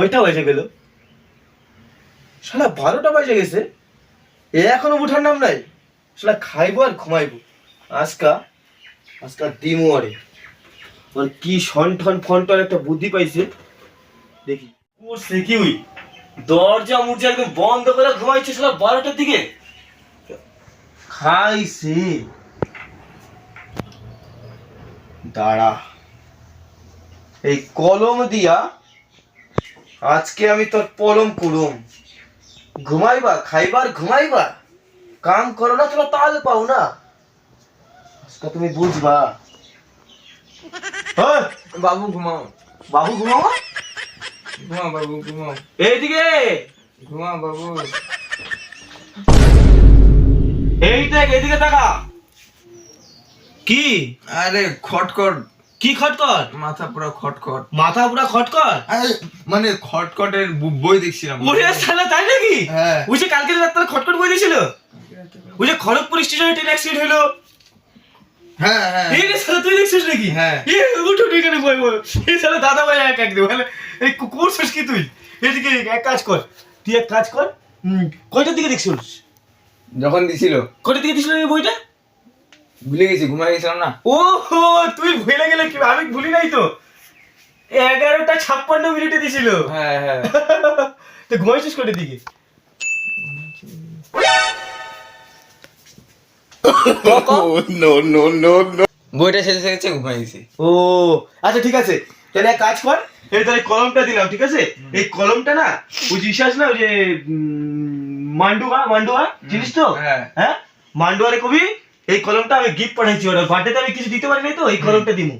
কয়টা বাজে গেল। শালা বারোটা বাজে গেছে। এ এখনও উঠার নাম নাই। শালা খাইবো আর ঘুমাইবো। আজকা আজকা দিমু আরে। ওর কি সন ঠন ফন টন একটা বুদ্ধি পাইছে। দেখি। করছে কি উই দরজা মুরজা একদম বন্ধ করে ঘুমাইছে শালা বারোটার দিকে। খাইছে। দাঁড়া। এই কলম দিয়া আজকে আমি তোর পলম কুলুম। ঘুমাইবা খাইবার ঘুমাইবা? কাম করো না তোরা তাল পাও না। আজকে তুমি বুঝবা। বাবু ঘুমাও। বাবু ঘুমাও? ঘুমাও বাবু ঘুমাও। এইদিকে! ঘুমাও বাবু। এই দেখ এদিকে তাকা। কি? আরে খটখট। কি খটকট মাথা পুরো খটখট। মাথা পুরা খটকট মানে খটখটের বু- বই দেখছিলাম। ওরে শালা তাই নাকি? হ্যাঁ। ওই যে কালকে রাত্রে খটখট বই দিয়েছিল ওই যে খড়গপুর স্টেশনে ট্রেন অ্যাক্সিডেন্ট হলো হ্যাঁ হ্যাঁ। এই শালা তুই দেখছিস নাকি? হ্যাঁ। এ উঠো এখানে বই বই। এই শালা দাদা ভাই এক এক দেবো এই করছিস কি তুই? এদিকে এক কাজ কর। তুই এক কাজ কর কয়টার দিকে দেখছিস? যখন দিছিল। কয়টার দিকে দিছিল এই বইটা? ভুলে গেছি ঘুমাই গেছিলাম না। ও তুই ভুলে গেলে কি আমি ভুলি নাই তো? এগারোটা ছাপ্পান্ন মিনিটে দিছিল। হ্যাঁ হ্যাঁ। তুই ঘুমাইছিস দিকে? বইটা শেষে শেষে ঘুমাই গেছি। ও আচ্ছা ঠিক আছে। তাহলে এক কাজ কর এই তাহলে কলমটা দিলাম ঠিক আছে? এই কলমটা না ওই জিনিস না ওই যে উম, মান্ডুয়া মান্ডুয়া চিনিস তো? হ্যাঁ। হ্যাঁ? মান্ডুয়ারে কবি এই কলমটা আমি গিফট পাঠাইছি ওরা। বার্থডেতে আমি কিছু দিতে পারি নাই তো এই কলমটা দিমু।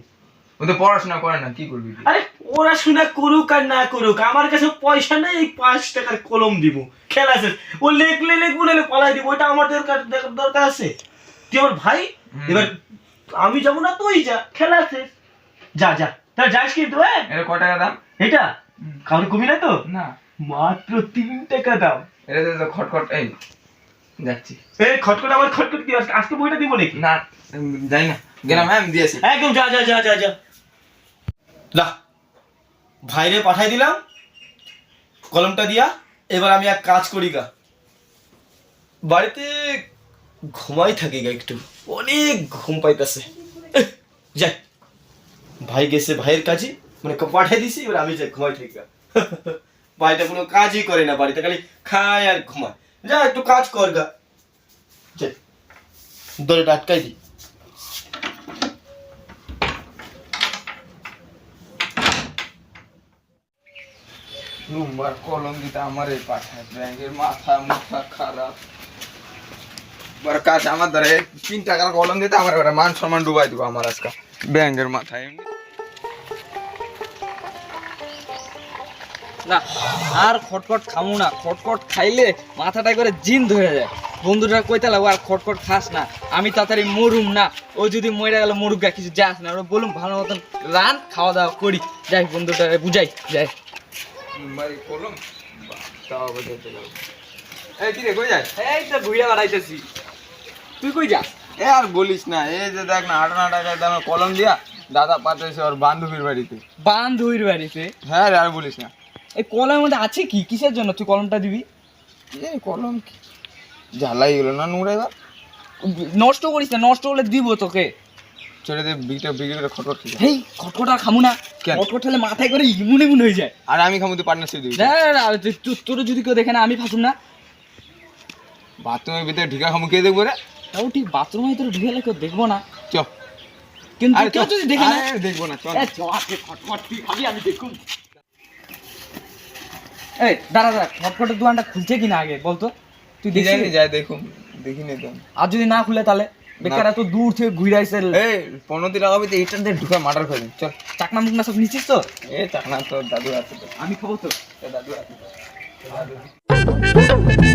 ও তো পড়াশোনা করে না কি করবি আরে ওরা শুনে করুক আর না করুক আমার কাছে পয়সা নেই এই পাঁচ টাকার কলম দিব খেলা শেষ ও লেখলে লেখবো নাহলে পালাই দিব ওটা আমার দরকার দরকার- আছে। তুই আমার ভাই? এবার আমি যাব না তুই যা খেলা শেষ যা যা। তা যাস কিন্তু হ্যাঁ? এটা ক টাকা দাম? এটা? কাউকে কমি না তো? না। মাত্র তিন টাকা দাম। এটা তো খটখট এই যাচ্ছি। এই খটখট আমার খটখট কি আজকে- আজকে বইটা দিব নাকি? না উম, না। গেলাম হ্যাঁ আমি দিয়েছি। একদম যা যা যা যা যা। যা ভাইরে পাঠাই দিলাম কলমটা দিয়া এবার আমি এক কাজ করি গা। বাড়িতে ঘুমাই থাকি গা একটু অনেক ঘুম পাইতেছে। যাই। ভাই গেছে ভাইয়ের কাজে মানে পাঠাই দিছি এবার আমি যাই ঘুমাই থাকি গা। ভাইটা কোনো কাজই করে না বাড়িতে খালি খায় আর ঘুমায়। যা একটু কাজ কর গা যাই দরজাটা আটকাই দিই রুমবার কলম দিতে আমার এই পাঠায় ব্যাংকের মাথা মুথা খারাপ বার কাজ আমার দ্বারা এই তিন টাকার কলম দিতে আমার এবারে মান সম্মান ডুবাই দিব আমার আজকে ব্যাংকের মাথায় না আর খটখট খামু না। খটখট খাইলে মাথাটা করে জিন ধরে যায়। বন্ধুটা কইতে লাগবো আর খটখট খাস না। আমি তাড়াতাড়ি মরুম না। ও যদি মরে গেল মরুক গা কিছু যাস না। ওরা বলুম ভালো মতন রান খাওয়া দাওয়া করি। যাই বন্ধুটা বুঝাই যাই। কলম বাহ, তাও আবার দেখতে লাগবে। এই কি রে কই যাস? এই তো ঘুরে বেড়াইতেছি। তুই কই যাস? এ আর বলিস না এই যে দেখ না কলম দিয়া দাদা পাঠাইছে ওর বান্ধবীর বাড়িতে। বান্ধবীর বাড়িতে? হ্যাঁ রে আর বলিস না। এই কলমের মধ্যে আছে কি? কিসের জন্য? তুই কলমটা দিবি? এই কলম কি? ঝালাই গেল না নোংরা এবার? নষ্ট করিস না নষ্ট হলে দিব তোকে। ছেড়ে দে বিকটা বিক্রি করে খটখট খেয়ে হেই খটখট আর খামু না? খটখট খেলে মাথায় করে ইমুন ইমুন হয়ে যায়। আর আমি খামু তুই পার্টনারশিপ দিবি। না না, তোর যদি কেউ দেখে না আমি ফাঁসুম না। বাথরুমের ভিতরে ঢিকা খামু কে দেখব রে? তাও ঠিক বাথরুমে ভিতরে ঢুকে গেলে কেউ দেখব না। চ কিন্তু কেউ যদি দেখে না দেখব না চল। খটখট খাবি, আমি দেখুন। এই দাঁড়া দাঁড়া খটখটের দোকানটা খুলছে কিনা আগে বলতো? তুই দেখি জানি যাই দেখুন দেখিনি তো। আর যদি না খুলে তাহলে? বেকার এত দূর থেকে ঘুরে আসে এই পনেরো দিন আগামী তো এইটা দিয়ে ঢুকে মার্ডার করে চল। চাকনা মুকনা সব নিচ্ছিস তো? এ চাকনা তো দাদু আছে তো। আমি খাব তো দাদু আছে তো।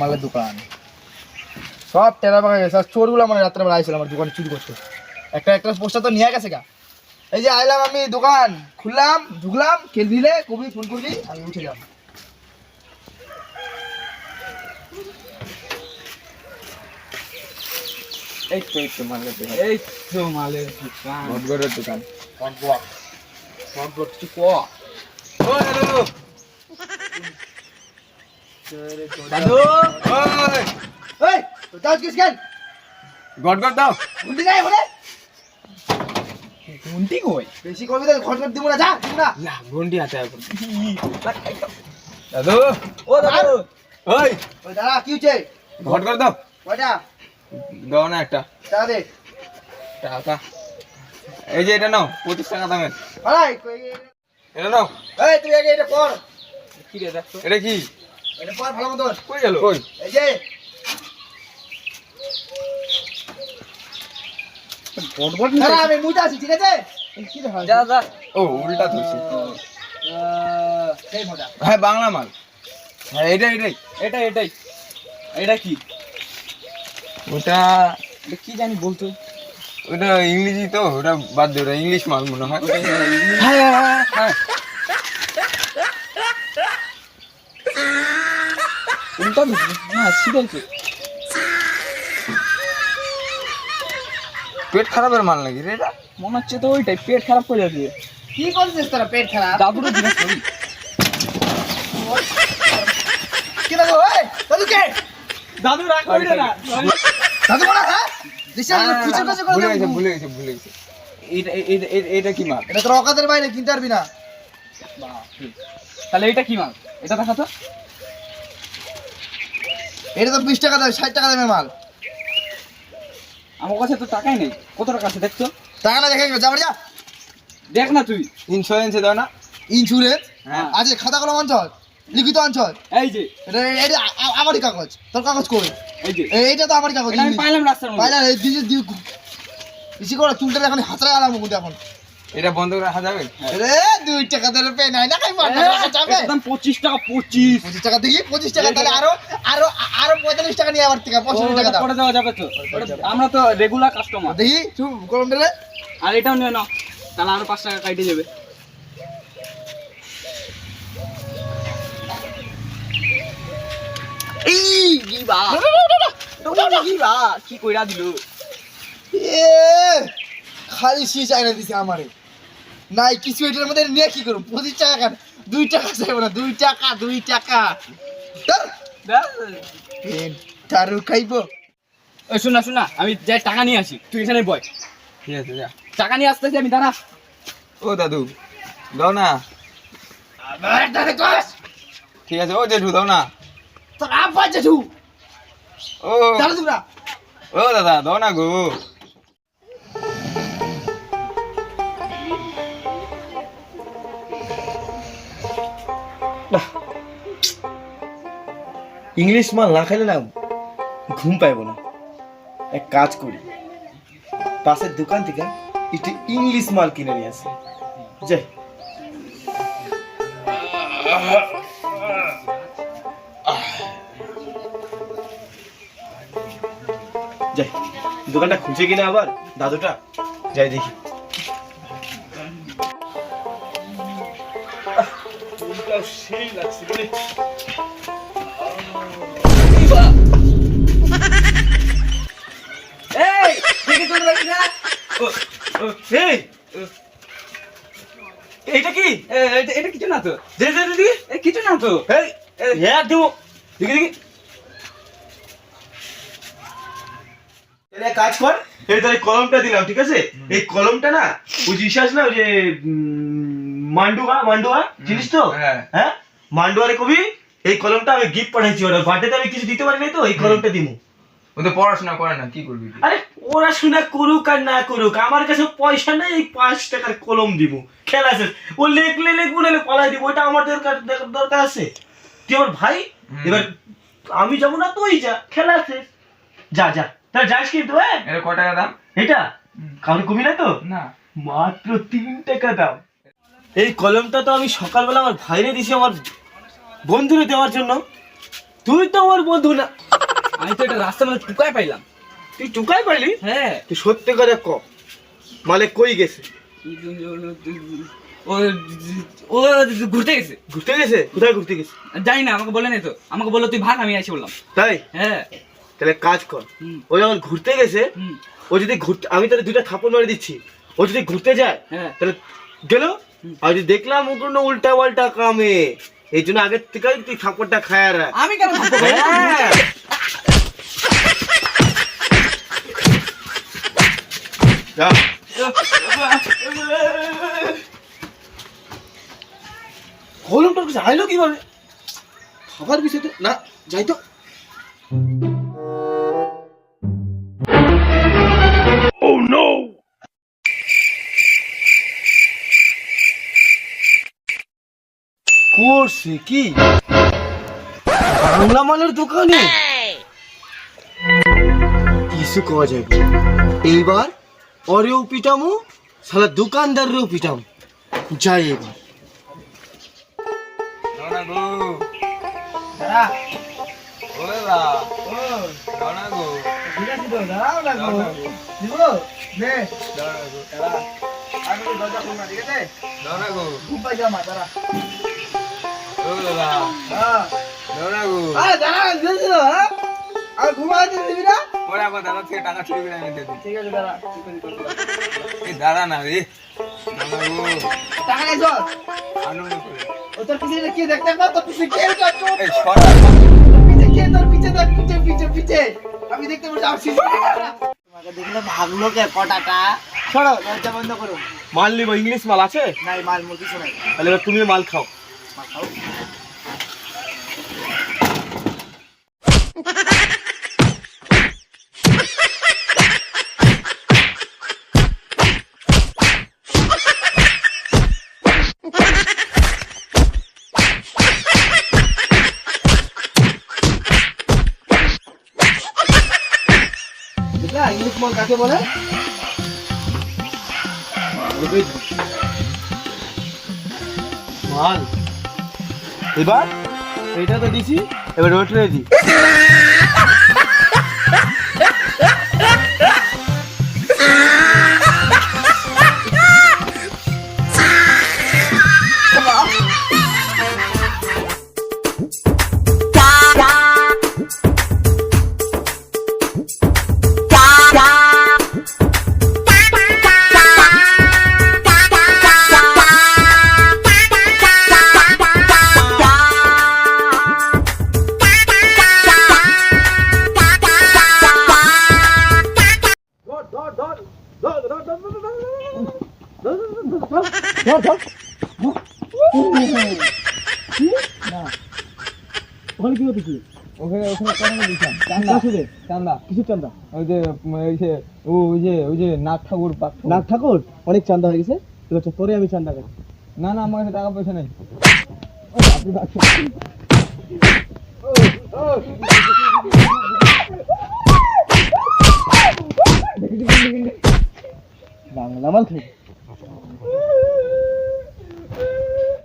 মালের দোকান। সব টেরা পাকা গেছে। আর চোরগুলো মানে রাত্রেবেলা আইছিল আমার দোকানে চুরি করতে। একটা একটা পোস্টার তো নিয়ে গেছে গা। এই যে আইলাম আমি দোকান। খুললাম ঢুকলাম খেলবিলে কবি ফোন করবি আমি উঠে যাব এই তো এই তো মালের দোকান। এই তো মালের দোকান। ভটগড়ের দোকান। কিছু ক ও দাদু! দাদু ওই যাও কিস কেন? দাও। উঠে যাই বলে কোনটি কই? বেশি করবি তো দিব না যা দিব না। হাতে এখন দাদু! ও দাদু। ওই। ওই দাঁড়া কি হচ্ছে? ঘটগট দাও। কয়টা? দাও না একটা। টাকা দে। টাকা। এই যে এটা নাও পঁচিশ টাকা দামের। এটা নাও। এই তুই আগে এটা পড় কি রে এটা কি? এটা পড় ভালো মতন। কই গেল? কই? এই যে। বটবট দাঁড়া আমি মুজা আছি ঠিক আছে? কি রে যা যা। ও উল্টা ধরছি। সেই মজা। হ্যাঁ বাংলা মাল। হ্যাঁ এটা এটাই। এটা এটাই। এটা কি? ওটা কি জানি বলতো? ওটা ইংরেজি তো ওটা বাদ দে ওটা ইংলিশ মাল মনে হয়। হ্যাঁ হ্যাঁ হ্যাঁ। উল্টা দিছি হ্যাঁ তো পেট খারাপের মাল নাকি রে এটা? মনে হচ্ছে তো ওইটাই পেট খারাপ করে যাবে কি করছিস তোরা পেট খারাপ? দাদুরে জিজ্ঞেস করি কি দাদু ওই দাদু কে দাদু রাগ করবে না। দাদু বলা হ্যাঁ দিশা খুচে খুচে করে ভুলে। গেছে ভুলে গেছে ভুলে গেছে। এটা- এটা কি মাল? এটা তোর অকাদের বাইরে কিনতে পারবি না। তাহলে এটা কি মাল? এটা দেখা তো এটা তো বিশ টাকা দাম ষাট টাকা দামের মাল আমার কাছে তো টাকাই নেই কত টাকা আছে দেখছ টাকা না দেখে যা যা দেখ না তুই ইন্স্যুরেন্সে দাও না ইন্স্যুরেন্স হ্যাঁ আছে খাতা কলম অঞ্চল লিখিত অঞ্চল এই যে এটা এটা আমারই কাগজ তোর কাগজ কই এই যে এইটা তো আমারই কাগজ আমি পাইলাম রাস্তার মধ্যে পাইলা এই দিদি বেশি করে চুলটা এখন হাতড়ে আলাম এখন এটা বন্ধ রাখা যাবে? রে দুই টাকা ধরে পেন হয় না খাই পাঁচ টাকা যাবে? একদম পঁচিশ টাকা পঁচিশ। পঁচিশ টাকা দেখি পঁচিশ টাকা তাহলে আরও আরও আরও পঁয়তাল্লিশ টাকা নিয়ে আবার থেকে পঁয়ষট্টি টাকা দাও। দেওয়া যাবে তো। আমরা তো রেগুলার কাস্টমার দেখি গরম দিলে আর এটাও নিয়ে নাও। তাহলে আরও পাঁচ টাকা কাটে যাবে। এই গিবা গিবা কি কইরা দিল? এ খালি শীষ আইনা দিছে আমারে। নাই কিছু এটার মধ্যে নিয়ে কি করব? পঁচিশ টাকা কাট দুই টাকা চাইব না দুই টাকা দুই টাকা। তারু খাইবো। ওই শোনা শোনা আমি যাই টাকা নিয়ে আসি তুই এখানে বয়। ঠিক আছে যা। টাকা নিয়ে আসতেছি আমি দাঁড়া। ও দাদু দাও না। আবার দাঁড়ে কস ঠিক আছে ও জেঠু দাও না। তোর আব্বা জেঠু। ও। দাঁড়া ও দাদা দাও না গো। ইংলিশ মাল না খাইলে না ঘুম পাইবো না। এক কাজ করি পাশের দোকান থেকে একটু ইংলিশ মাল কিনে নিয়ে আসি। যাই। যাই, দোকানটা খুঁজে কিনা আবার? দাদুটা? যাই দেখি। সেই লাগছে এই দেখি তোর বাড়ি না ও, ও, এই, এইটা কি? এটা এটা কিছু না তো। দে দে দে, দে। কিছু না তো। এই এই, হ্যাঁ দেবো। দেখি দেখি। এক কাজ কর এই তাহলে কলমটা দিলাম ঠিক আছে? এই কলমটা না ওই বিশ্বাস না ওই যে উম, মান্ডুয়া মান্ডুয়া চিনিস তো? হ্যাঁ। হ্যাঁ? মান্ডুয়ারে কবি এই কলমটা আমি গিফট পাঠাইছি ওরা বার্থডেতে আমি কিছু দিতে পারি নাই তো এই কলমটা দিমু। ও তো পড়াশোনা করে না কি করবি আরে পড়াশোনা করুক আর না করুক আমার কাছে পয়সা নেই এই পাঁচ টাকার কলম দিব। খেলা শেষ। ও লেখলে লেখবো নাহলে পলাই দিব ওটা আমার দরকার দরকার- আছে। তুই আমার ভাই? এবার আমি যাব না তুই যা খেলা শেষ। যা যা। তা যাস কিন্তু হ্যাঁ? এটা ক টাকা দাম? এটা? কারণ কমি না তো? না। মাত্র তিন টাকা দাম। এই কলমটা তো আমি সকালবেলা আমার ভাইরে দিছি আমার বন্ধুরে দেওয়ার জন্য। তুই তো আমার বন্ধু না। আমি তো এটা রাস্তার মধ্যে টুকায় পাইলাম। তুই চুকাই পাইলি? হ্যাঁ। তুই সত্যি করে ক। মালে কই গেছে? ও ও ঘুরতে গেছে। ঘুরতে গেছে? কোথায় ঘুরতে গেছে? জানি না আমাকে বলে নাই তো। আমাকে বলল তুই ভাগ আমি এসে বললাম। তাই? হ্যাঁ। তাহলে কাজ কর। ও যখন ঘুরতে গেছে ও যদি ঘুরতে আমি তাহলে দুইটা থাপড় মারি দিচ্ছি। ও যদি ঘুরতে যায় হ্যাঁ। তাহলে গেল? আর যদি দেখলাম ও কোনো উল্টা পাল্টা কামে এই জন্য আগের থেকে তুই থাপড়টা খায় রাখ। আমি কেন কলমটার কাছে আইলো কীভাবে? খাবার বিষয় তো না যাই তো। করছে কি বাংলা মালের দোকানে। কিছু কওয়া যায় না। এইবার অরেও পিটামু সালা দোকানদারেরও পিটামু যাই এবার। হ্যাঁ। হ্যাঁ? আর ঘুমাতে দিবি না? ওরে আমার দাদা থেকে টাকা চুরি করে আমি ঠিক আছে। এই দাঁড়া না রে। ননা গো টাকা নাই চল। আনন্দ করে। ও তোর পিছনে কি দেখতে পাও তোর পিছনে কে এই সরা পিছে কে তোর পিছে দেখ পিছে পিছে পিছে। আমি দেখতে পাচ্ছি আর শিশু তোমাকে দেখলে ভাগলো কে কটাটা? সরো দরজা বন্ধ করো। মাল নিব ইংলিশ মাল আছে? মাল তাহলে তুমি মাল খাও। মাল খাও। দেখলা কাকে বলে? মাল। এবার? এটা তো দিছি। এবার ওটা দি। ওখানে ওখানে কেন দিতাম চান্দা। আছে চান্দা। কিছু চান্দা। ওই যে ওই যে ও ওই যে ওই যে নাথ ঠাকুর পাক নাগ ঠাকুর? অনেক চান্দা হয়ে গেছে। এবার চল, তোরে আমি চান্দা কাটি না না আমার কাছে টাকা পয়সা নেই। বাংলা মাল খাই